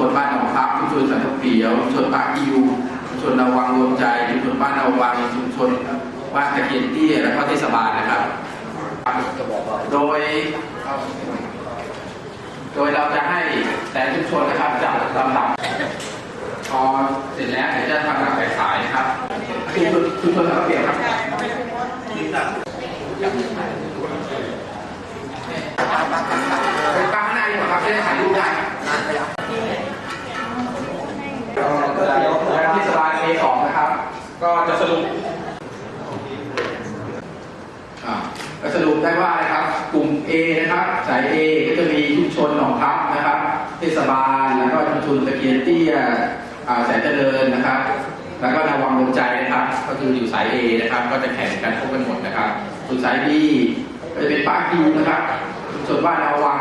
ชนบ้านหนองคับชุมชนสันตะเปียวชุมชนปากอิวชุมชนนาวังรวมใจชุมชนบ้านนาวังชุมชนบ้านตะเคียนเตี้ยและก็เทศบาลนะครับ โดย โดยเราจะให้แต่ชุมชนนะครับจัดลำดับพอเสร็จแล้วเดี๋ยวจะทำหลักไปขายนะครับชุมชนชุมชนสันตะเปียวครับ สรุปก็สรุปได้ว่านะครับกลุ่ม A นะครับสาย A ก็จะมีชุมชนหนองพับนะครับ เทศบาลแล้วก็ชุมชนตะเกียนเตี้ยอ่าแสนเจริญนะครับ แล้วก็นาวังรวมใจนะครับ ก็คืออยู่สาย A นะครับ ก็จะแข่งกันพบกันหมดนะครับ ส่วนสาย B ก็จะเป็นปาร์คยูนะครับชุมชนบ้านนาวัง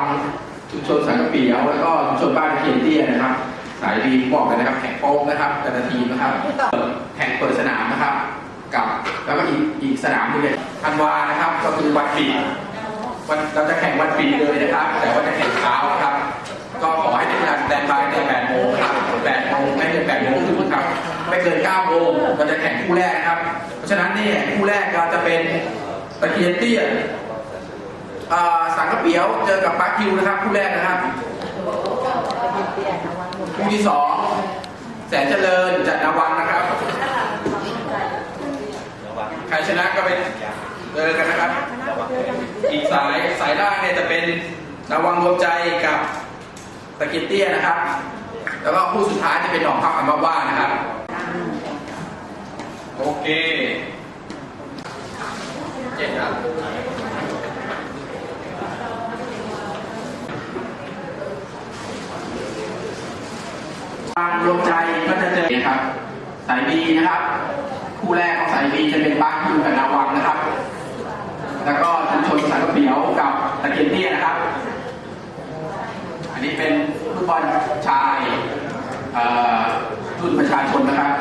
ชุมชนสังกะเปียวแล้วก็ชุมชนบ้านตะเคียนเตี้ยนะครับ สายบีบอกเลยนะครับแข่งโป๊กนะครับแต่ละทีมนะครับ เปิดสนามนะครับ กับแล้วก็อีกอีกสนามหนึงเนี่ยธันวานะครับก็คือวันปิดวันเราจะแข่งวันปิดเลยนะครับ แต่ว่าจะแข่งเช้านะครับ ก็ขอให้ทีมงานแตนบายใน8โมงครับ8โมงไม่เกิน8โมงครึ่งครับไม่เกิน9โมงเราจะแข่งคู่แรกนะครับ เพราะฉะนั้นเนี่ยคู่แรกเราจะเป็นตะเคียนเตี้ยอ่าสังกะเปียวเจอกับปาคิวนะครับคู่แรกนะครับคู่ที่สองแสนเจริญจัดนาวังนะครับ ใคร ชนะก็ไปเจอกันนะครับ อีกสายสายล่างเนี่ยจะเป็นนาวังรวมใจกับตะเกียบเตี้ยนะครับ แล้วก็คู่สุดท้ายจะเป็นหนองพักอัมว่านะครับ โอเคเจ็ดครับวางรวมใจก็จะเจอนะครับ สายบีนะครับ คู่แรกของสายบีจะเป็นปาคยูกับนาวังนะครับ แล้วก็ชุมชนสังกะเปียวกับตะเกียนเตี้ยนะครับ อันนี้เป็นฟุตบอลชายอ่อรุ่นประชาชนนะครับ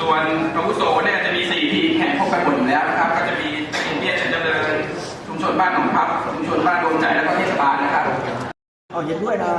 ส่วนอาวุโสเนี่ยจะมี4ทีมแข่งพบกันหมดอยู่แล้วนะครับ ก็จะมีตะเกียนเตี้ยเฉลิมเจริญชุมชนบ้านหนองพับชุมชนบ้านดวงใจแล้วก็เทศบาลนะครับเอาเย็นด้วยนะ